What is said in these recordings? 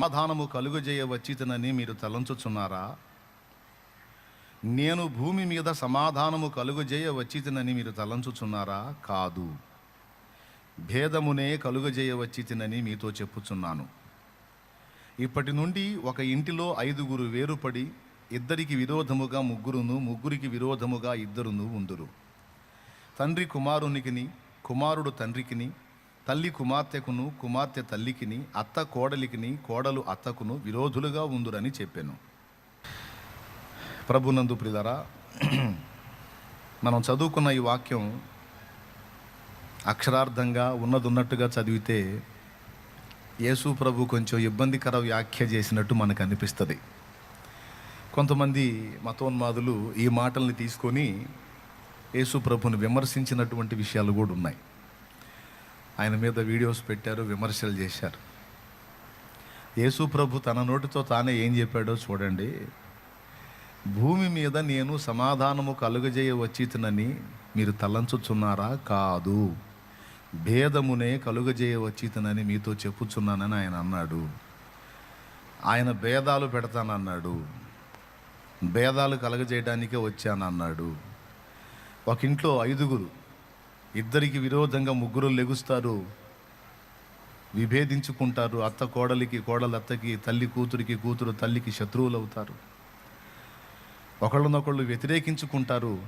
సమాధానము కలుగజేయవచ్చితనని మీరు తలంచుచున్నారా? నేను భూమి మీద సమాధానము కలుగజేయవచ్చితనని మీరు తలంచుచున్నారా? కాదు. భేదమునే కలుగజేయవచ్చితనని మీతో చెప్పుచున్నాను. ఇప్పటి నుండి ఒక ఇంటిలో ఐదుగురు వేరుపడి ఇద్దరికి విరోధముగా ముగ్గురును ముగ్గురికి విరోధముగా ఇద్దరును ఉందురు. తండ్రి కుమారునికిని కుమారుడు తండ్రికిని తల్లి కుమార్తెకును కుమార్తె తల్లికిని అత్త కోడలికిని కోడలు అత్తకును విరోధులుగా ఉందురని చెప్పాను. ప్రభునందు ప్రిలరా మనం చదువుకున్న ఈ వాక్యం అక్షరార్థంగా ఉన్నదున్నట్టుగా చదివితే యేసు ప్రభు కొంచెం ఇబ్బందికర వ్యాఖ్య చేసినట్టు మనకు అనిపిస్తుంది. కొంతమంది మతోన్మాదులు ఈ మాటల్ని తీసుకొని యేసు ప్రభుని విమర్శించినటువంటి విషయాలు కూడా ఉన్నాయి. ఆయన మీద వీడియోస్ పెట్టారు విమర్శలు చేశారు. యేసు ప్రభు తన నోటితో తానే ఏం చెప్పాడో చూడండి. భూమి మీద నేను సమాధానము కలుగజేయ వచ్చితునని మీరు తలంచుచున్నారా? కాదు. భేదమునే కలుగజేయ వచ్చితునని మీతో చెప్పుచున్నానని ఆయన అన్నాడు. ఆయన భేదాలు పెడతానన్నాడు. భేదాలు కలగజేయడానికే వచ్చానన్నాడు. ఒక ఇంట్లో ఐదుగురు ఇద్దరికి విరోధంగా ముగ్గురు లెగుస్తారు. విభేదించుకుంటారు. అత్త కోడలికి కోడలు అత్తకి తల్లి కూతురికి కూతురు తల్లికి శత్రువులు అవుతారు ఒకళ్ళనొకళ్ళు వ్యతిరేకించుకుంటారు.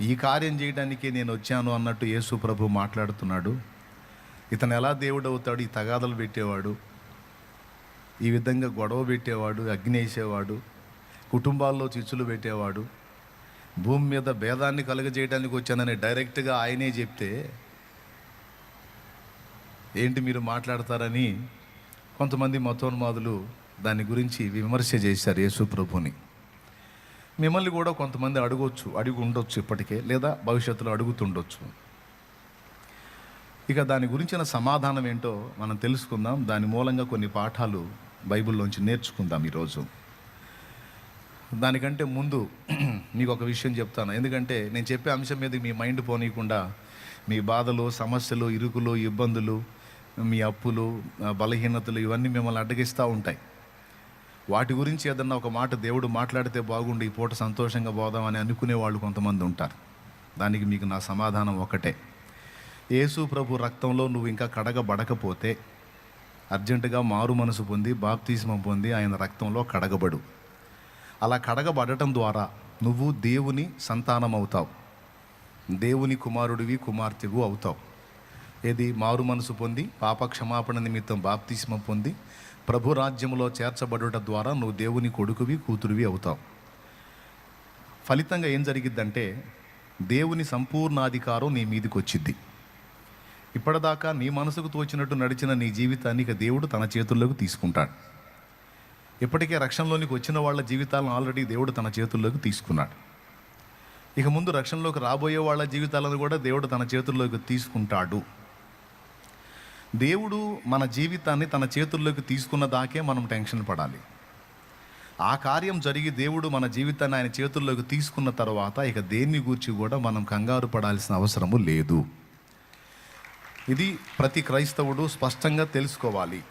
ఈ కార్యం చేయడానికే నేను వచ్చాను అన్నట్టు యేసు ప్రభు మాట్లాడుతున్నాడు. ఇతను ఎలా దేవుడు అవుతాడు ఈ తగాదలు పెట్టేవాడు. ఈ విధంగా గొడవ పెట్టేవాడు అగ్ని వేసేవాడు కుటుంబాల్లో చిచ్చులు పెట్టేవాడు. భూమి మీద భేదాన్ని కలుగజేయడానికి వచ్చానని డైరెక్ట్గా ఆయనే చెప్తే ఏంటి మీరు మాట్లాడతారని కొంతమంది మతోన్మాదులు దాని గురించి విమర్శ చేశారు యేసు ప్రభుని మిమ్మల్ని కూడా కొంతమంది అడగవచ్చు అడిగి ఉండొచ్చు ఇప్పటికే లేదా భవిష్యత్తులో అడుగుతుండొచ్చు. ఇక దాని గురించిన సమాధానం ఏంటో మనం తెలుసుకుందాం. దాని మూలంగా కొన్ని పాఠాలు బైబిల్లోంచి నేర్చుకుందాం ఈరోజు. దానికంటే ముందు మీకు ఒక విషయం చెప్తాను. ఎందుకంటే నేను చెప్పే అంశం మీద మీ మైండ్ పోనీయకుండా మీ బాధలు సమస్యలు ఇరుకులు ఇబ్బందులు మీ అప్పులు బలహీనతలు ఇవన్నీ మిమ్మల్ని అడ్డగిస్తూ ఉంటాయి. వాటి గురించి ఏదన్నా ఒక మాట దేవుడు మాట్లాడితే బాగుండి ఈ పూట సంతోషంగా పోదామని అనుకునే వాళ్ళు కొంతమంది ఉంటారు. దానికి మీకు నా సమాధానం ఒకటే. యేసు ప్రభు రక్తంలో నువ్వు ఇంకా కడగబడకపోతే అర్జెంటుగా మారు మనసు పొంది బాప్తీస్మం పొంది ఆయన రక్తంలో కడగబడు. అలా కడగబడటం ద్వారా నువ్వు దేవుని సంతానం అవుతావు దేవుని కుమారుడివి కుమార్తెవు అవుతావు. ఏది? మారు మనసు పొంది పాప క్షమాపణ నిమిత్తం బాప్తిస్మ పొంది ప్రభు రాజ్యములో చేర్చబడుట ద్వారా నువ్వు దేవుని కొడుకువి కూతురువి అవుతావు. ఫలితంగా ఏం జరిగిద్దంటే దేవుని సంపూర్ణాధికారం నీ మీదకి వచ్చింది ఇప్పటిదాకా నీ మనసుకు తోచినట్టు నడిచిన నీ జీవితాన్ని ఇక దేవుడు తన చేతుల్లోకి తీసుకుంటాడు. ఇప్పటికే రక్షణలోనికి వచ్చిన వాళ్ళ జీవితాలను ఆల్రెడీ దేవుడు తన చేతుల్లోకి తీసుకున్నాడు. ఇక ముందు రక్షణలోకి రాబోయే వాళ్ళ జీవితాలను కూడా దేవుడు తన చేతుల్లోకి తీసుకుంటాడు. దేవుడు మన జీవితాన్ని తన చేతుల్లోకి తీసుకున్న దాకే మనం టెన్షన్ పడాలి. ఆ కార్యం జరిగి దేవుడు మన జీవితాన్ని ఆయన చేతుల్లోకి తీసుకున్న తర్వాత ఇక దేన్ని గూర్చి కూడా మనం కంగారు పడాల్సిన అవసరము లేదు. ఇది ప్రతి క్రైస్తవుడు స్పష్టంగా తెలుసుకోవాలి.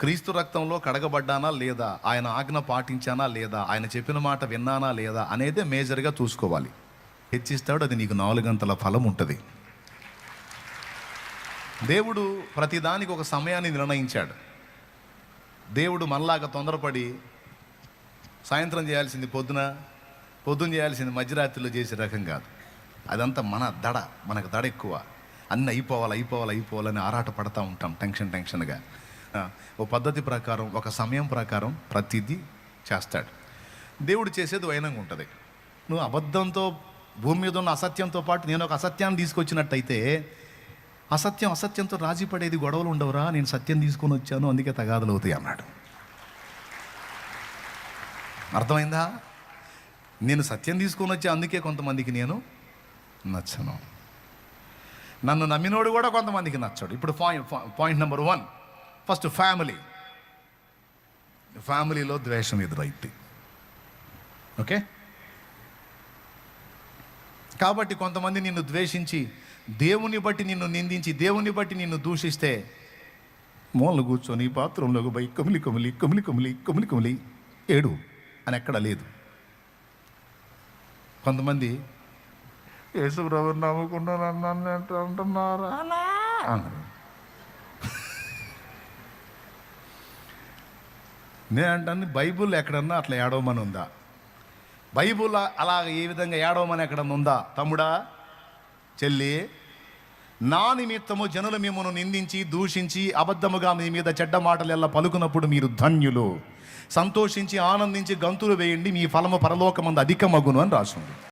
క్రీస్తు రక్తంలో కడగబడ్డానా లేదా? ఆయన ఆజ్ఞ పాటించానా లేదా? ఆయన చెప్పిన మాట విన్నానా లేదా? అనేదే మేజర్గా చూసుకోవాలి. హెచ్చిస్తాడు అది నీకు నాలుగంతల ఫలం ఉంటుంది. దేవుడు ప్రతిదానికి ఒక సమయాన్ని నిర్ణయించాడు. దేవుడు మనలాగా తొందరపడి సాయంత్రం చేయాల్సింది పొద్దున పొద్దున చేయాల్సింది మధ్యరాత్రిలో చేసే రకం కాదు. అదంతా మన దడ మనకు దడ ఎక్కువ. అన్నీ అయిపోవాలి అయిపోవాలి అయిపోవాలని ఆరాట పడతా ఉంటాం టెన్షన్ టెన్షన్గా. ఓ పద్ధతి ప్రకారం ఒక సమయం ప్రకారం ప్రతిదీ చేస్తాడు. దేవుడు చేసేది వైనంగా ఉంటుంది. నువ్వు అబద్ధంతో భూమి మీద ఉన్న అసత్యంతో పాటు నేను ఒక అసత్యాన్ని తీసుకొచ్చినట్టయితే అసత్యం అసత్యంతో రాజీ పడేది గొడవలు ఉండవురా నేను సత్యం తీసుకొని వచ్చాను అందుకే తగాదులు అవుతాయి అన్నాడు. అర్థమైందా? నేను సత్యం తీసుకొని వచ్చా అందుకే కొంతమందికి నేను నచ్చను. నన్ను నమ్మినోడు కూడా కొంతమందికి నచ్చాడు. ఇప్పుడు point point number one. First family. ఫ్యామిలీలో ద్వేషం ఎదురైద్ది. ఓకే? కాబట్టి కొంతమంది నిన్ను ద్వేషించి దేవుని బట్టి నిన్ను నిందించి దేవుని బట్టి నిన్ను దూషిస్తే మూలలు కూర్చొని పాత్రంలోకి పోయి కమిలి కమిలి కమిలి కమిలి కమిలి కమిలి ఏడు అని ఎక్కడ లేదు. కొంతమంది యేసుప్రభు నమ్ముకున్నాను నన్ను ఎట్లా అంటున్నారా? అన్నారు. నేను అంటాను బైబుల్ ఎక్కడన్నా అట్లా ఏడవమని ఉందా? బైబుల్ అలా ఏ విధంగా ఏడవమని ఎక్కడన్నా ఉందా? తమ్ముడా చెల్లి నా నిమిత్తము జనులు మిమ్మల్ని నిందించి దూషించి అబద్ధముగా మీ మీద చెడ్డ మాటలు ఎలా పలుకున్నప్పుడు మీరు ధన్యులు. సంతోషించి ఆనందించి గంతులు వేయండి మీ ఫలము పరలోకమందు అధికమగును అని రాసింది.